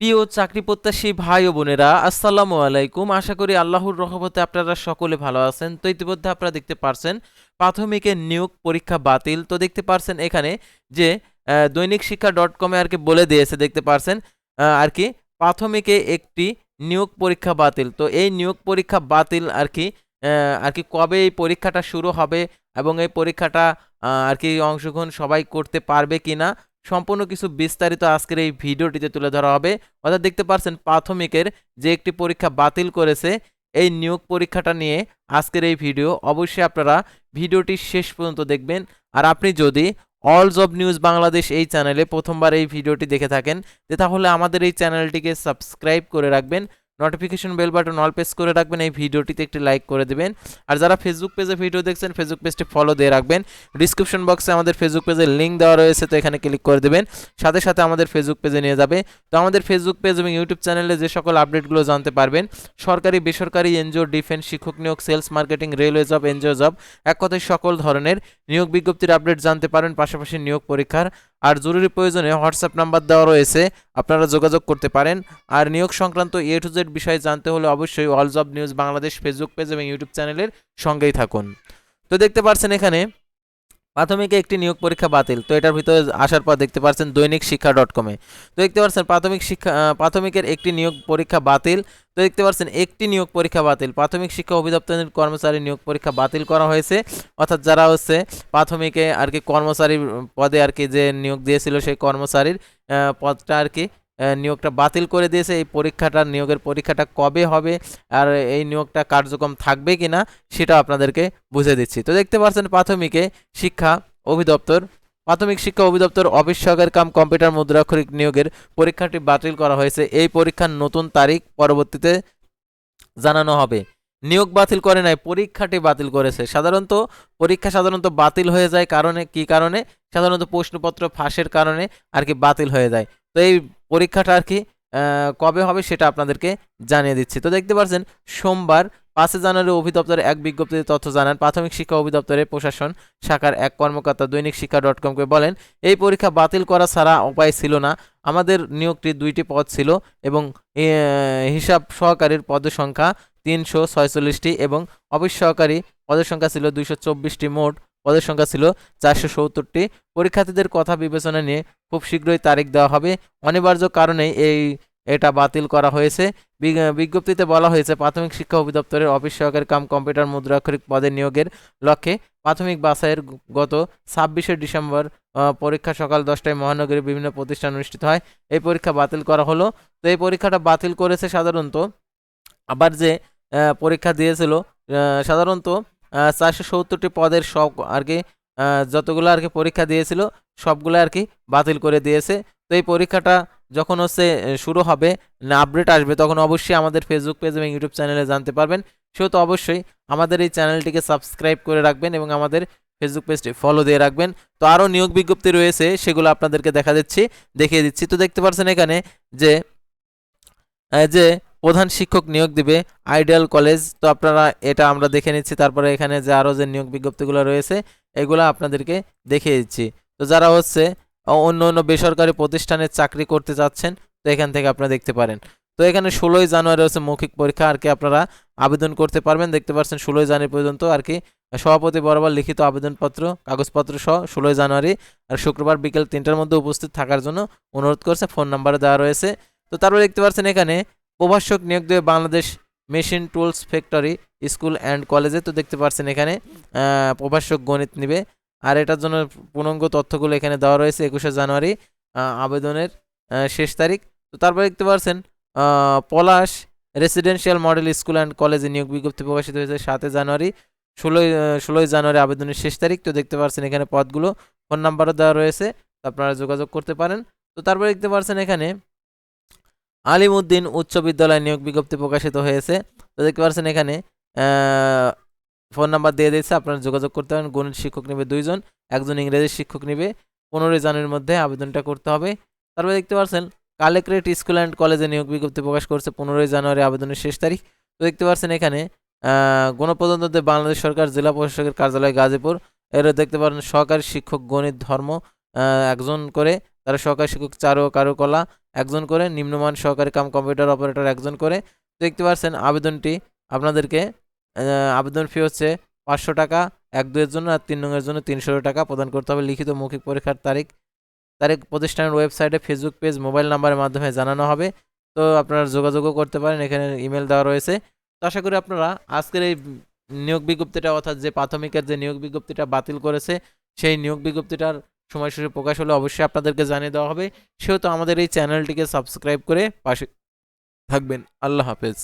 প্রিয় চাকরি প্রত্যাশী ভাই ও বোনেরা, আসসালামু আলাইকুম। আশা করি আল্লাহর রহমতে আপনারা সকলে ভালো আছেন। তো ইতিমধ্যে আপনারা দেখতে পারছেন, প্রাথমিকের নিয়োগ পরীক্ষা বাতিল। তো দেখতে পারছেন এখানে যে দৈনিক শিক্ষা ডট কমে আর কি বলে দিয়েছে, দেখতে পারছেন আর কি প্রাথমিকে একটি নিয়োগ পরীক্ষা বাতিল। তো এই নিয়োগ পরীক্ষা বাতিল আর কি আর কি কবে এই পরীক্ষাটা শুরু হবে এবং এই পরীক্ষাটা আর কি অংশগ্রহণ সবাই করতে পারবে কিনা সম্পূর্ণ কিছু বিস্তারিত আজকের এই ভিডিওটিতে তুলে ধরা হবে। অর্থাৎ দেখতে পারছেন, প্রাথমিকের যে একটি পরীক্ষা বাতিল করেছে, এই নিয়োগ পরীক্ষাটা নিয়ে আজকের এই ভিডিও। অবশ্যই আপনারা ভিডিওটি শেষ পর্যন্ত দেখবেন। আর আপনি যদি অল জব নিউজ বাংলাদেশ এই চ্যানেলে প্রথমবার এই ভিডিওটি দেখে থাকেন, তাহলে আমাদের এই চ্যানেলটিকে সাবস্ক্রাইব করে রাখবেন। Notification bell button all press করে রাখবেন, এই ভিডিওটিতে একটি লাইক করে দেবেন। আর যারা ফেসবুক পেজে ভিডিও দেখছেন ফেসবুক পেজটি ফলো দিয়ে রাখবেন। ডিসক্রিপশন বক্সে আমাদের ফেসবুক পেজের লিঙ্ক দেওয়া রয়েছে, তো এখানে ক্লিক করে দেবেন। সাথে সাথে আমাদের ফেসবুক পেজে নিয়ে যাবে। তো আমাদের ফেসবুক পেজ এবং ইউটিউব চ্যানেলে যে সকল আপডেটগুলো জানতে পারবেন, সরকারি, বেসরকারি এনজিও ডিফেন্স শিক্ষক নিয়োগ sales marketing railway job NGO job এক কথায় সকল ধরনের নিয়োগ বিজ্ঞপ্তির আপডেট জানতে পারেন পাশাপাশি নিয়োগ পরীক্ষার আর জরুরি প্রয়োজনে হোয়াটসঅ্যাপ নাম্বার দেওয়া রয়েছে, আপনারা যোগাযোগ করতে পারেন। আর নিয়োগ সংক্রান্ত এ টু জেড বিষয়ে জানতে হলে অবশ্যই all job news Bangladesh Facebook page এবং ইউটিউব চ্যানেলের সঙ্গেই থাকুন। তো দেখতে পাচ্ছেন এখানে প্রাথমিকে একটি নিয়োগ পরীক্ষা বাতিল। তো এটার ভিতরে আসার পর দেখতে পাচ্ছেন দৈনিক শিক্ষা ডট কমে তো দেখতে পাচ্ছেন প্রাথমিক শিক্ষা প্রাথমিকের একটি নিয়োগ পরীক্ষা বাতিল। তো দেখতে পাচ্ছেন একটি নিয়োগ পরীক্ষা বাতিল। প্রাথমিক শিক্ষা অধিদপ্তরের কর্মচারী নিয়োগ পরীক্ষা বাতিল করা হয়েছে। অর্থাৎ যারা হচ্ছে প্রাথমিকে আর কি কর্মচারী পদে আর কি যে নিয়োগ দিয়েছিল সেই কর্মচারীর পদটা আর কি নিয়োগটা বাতিল করে দিয়েছে। এই পরীক্ষাটা, নিয়োগের পরীক্ষাটা কবে হবে আর এই নিয়োগটা কার্যক্রম থাকবে কিনা সেটা আপনাদেরকে বুঝে দিচ্ছি। তো দেখতে পাচ্ছেন প্রাথমিকে শিক্ষা অধিদপ্তর। প্রাথমিক শিক্ষা অধিদপ্তর অফিস কাম কম্পিউটার মুদ্রাক্ষরিক নিয়োগের পরীক্ষাটি বাতিল করা হয়েছে। এই পরীক্ষার নতুন তারিখ পরবর্তীতে জানানো হবে। নিয়োগ বাতিল করে নাই, পরীক্ষাটি বাতিল করেছে। সাধারণত পরীক্ষা সাধারণত বাতিল হয়ে যায় কারণে, কি কারণে? সাধারণত প্রশ্নপত্র ফাঁসের কারণে আর কি বাতিল হয়ে যায়। তো এই পরীক্ষাটা আর কি কবে হবে সেটা আপনাদেরকে জানিয়ে দিচ্ছি। তো দেখতে পাচ্ছেন সোমবার পাঁচই জানুয়ারি অধিদপ্তরে এক বিজ্ঞপ্তিতে তথ্য জানান, প্রাথমিক শিক্ষা অধিদপ্তরের প্রশাসন শাখার এক কর্মকর্তা দৈনিক শিক্ষা ডট কমকে বলেন, এই পরীক্ষা বাতিল করা ছাড়া উপায় ছিল না। আমাদের নিয়োগটি দুইটি পদ ছিল এবং হিসাব সহকারীর পদের সংখ্যা তিনশো ছয়চল্লিশটি এবং অফিস সহকারী পদের সংখ্যা ছিল দুইশো চব্বিশটি মোট, পদের সংখ্যা ছিল চারশো সত্তরটি। পরীক্ষার্থীদের কথা বিবেচনা নিয়ে খুব শীঘ্রই তারিখ দেওয়া হবে। অনিবার্য কারণেই এই, এটা বাতিল করা হয়েছে। বিজ্ঞ- বিজ্ঞপ্তিতে বলা হয়েছে, প্রাথমিক শিক্ষা অধিদপ্তরের অফিস সহকারী কাম কম্পিউটার মুদ্রাক্ষরিক পদে নিয়োগের লক্ষ্যে প্রাথমিক বাছাইয়ের গত ছাব্বিশে ডিসেম্বর পরীক্ষা সকাল দশটায় মহানগরীর বিভিন্ন প্রতিষ্ঠান অনুষ্ঠিত হয়। এই পরীক্ষা বাতিল করা হলো। তো এই পরীক্ষাটা বাতিল করেছে সাধারণত আবার যে পরীক্ষা দিয়েছিল সাধারণত চারশো সত্তরটি পদের সব আর কি যতগুলো আর কি পরীক্ষা দিয়েছিল সবগুলো আর কি বাতিল করে দিয়েছে। তো এই পরীক্ষাটা যখন হচ্ছে শুরু হবে, না আপডেট আসবে, তখন অবশ্যই আমাদের ফেসবুক পেজ এবং ইউটিউব চ্যানেলে জানতে পারবেন। সেহেতু অবশ্যই আমাদের এই চ্যানেলটিকে সাবস্ক্রাইব করে রাখবেন এবং আমাদের ফেসবুক পেজটি ফলো দিয়ে রাখবেন। তো আরও নিয়োগ বিজ্ঞপ্তি রয়েছে, সেগুলো আপনাদেরকে দেখা দিচ্ছি, দেখিয়ে দিচ্ছি। তো দেখতে পাচ্ছেন এখানে যে যে প্রধান শিক্ষক নিয়োগ দিবে আইডিয়াল কলেজ তো আপনারা এটা আমরা দেখে নিচ্ছি। তারপরে এখানে যে আরও যে নিয়োগ বিজ্ঞপ্তিগুলো রয়েছে, এগুলো আপনাদেরকে দেখিয়ে দিচ্ছি। তো যারা হচ্ছে অন্য অন্য বেসরকারি প্রতিষ্ঠানে চাকরি করতে যাচ্ছেন, তো এখান থেকে আপনারা দেখতে পারেন। তো এখানে ষোলোই জানুয়ারি হচ্ছে মৌখিক পরীক্ষা, আর কি আপনারা আবেদন করতে পারবেন। দেখতে পাচ্ছেন ষোলোই জানুয়ারি পর্যন্ত আর কি সভাপতি বরাবর লিখিত আবেদনপত্র, কাগজপত্র সহ ষোলোই জানুয়ারি আর শুক্রবার বিকেল তিনটার মধ্যে উপস্থিত থাকার জন্য অনুরোধ করছে, ফোন নাম্বারে দেওয়া রয়েছে। তো তারপরে দেখতে পাচ্ছেন এখানে প্রভাষক নিয়োগ দেবে Bangladesh machine tools factory school and কলেজে, তো দেখতে পাচ্ছেন এখানে প্রভাষক গণিত নিবে। আর এটার জন্য পূর্ণাঙ্গ তথ্যগুলো এখানে দেওয়া রয়েছে একুশে জানুয়ারি আবেদনের শেষ তারিখ। তো তারপরে দেখতে পাচ্ছেন Palash residential model school and কলেজে নিয়োগ বিজ্ঞপ্তি প্রকাশিত হয়েছে সাতই জানুয়ারি, ষোলোই ষোলোই জানুয়ারি আবেদনের শেষ তারিখ। তো দেখতে পাচ্ছেন এখানে পদগুলো, ফোন নাম্বারও দেওয়া রয়েছে আপনারা যোগাযোগ করতে পারেন। তো তারপরে দেখতে পাচ্ছেন এখানে আলিমউদ্দিন উচ্চ বিদ্যালয় নিয়োগ বিজ্ঞপ্তি প্রকাশিত হয়েছে। তো দেখতে পাচ্ছেন এখানে ফোন নাম্বার দিয়ে দিয়েছে, আপনারা যোগাযোগ করতে পারেন। গণিত শিক্ষক নেবে দুইজন, একজন ইংরেজি শিক্ষক নেবে। পনেরোই জানুয়ারির মধ্যে আবেদনটা করতে হবে। তারপরে দেখতে পাচ্ছেন কালেক্টরেট স্কুল অ্যান্ড কলেজে নিয়োগ বিজ্ঞপ্তি প্রকাশ করছে পনেরোই জানুয়ারি আবেদনের শেষ তারিখ। তো দেখতে পাচ্ছেন এখানে গণপ্রজাতন্ত্রী বাংলাদেশ সরকার জেলা প্রশাসকের কার্যালয় গাজীপুর। এর দেখতে পারেন, সহকারী শিক্ষক গণিত, ধর্ম একজন করে, তারা সহকারী শিক্ষক, চারু কারুকলা, একজন করে, নিম্নমান সহকারী কাম কম্পিউটার অপারেটর, একজন করে। দেখতে পাচ্ছেন আবেদনটি আপনাদেরকে আবেদন ফি হচ্ছে পাঁচশো টাকা, এক দুয়ের জন্য আর তিন নংয়ের জন্য তিনশো টাকা প্রদান করতে হবে। লিখিত মৌখিক পরীক্ষার তারিখ তারিখ প্রতিষ্ঠানের ওয়েবসাইটে ফেসবুক পেজ মোবাইল নাম্বারের মাধ্যমে জানানো হবে। তো আপনারা যোগাযোগও করতে পারেন, এখানে ইমেল দেওয়া রয়েছে। তো আশা করি আপনারা আজকের এই নিয়োগ বিজ্ঞপ্তিটা অর্থাৎ যে প্রাথমিকের যে নিয়োগ বিজ্ঞপ্তিটা বাতিল করেছে, সেই নিয়োগ বিজ্ঞপ্তিটার সময়সূচি প্রকাশ হলে অবশ্যই আপনাদেরকে জানিয়ে দেওয়া হবে। সেহেতু আমাদের এই চ্যানেলটিকে সাবস্ক্রাইব করে পাশে থাকবেন। আল্লাহ হাফেজ।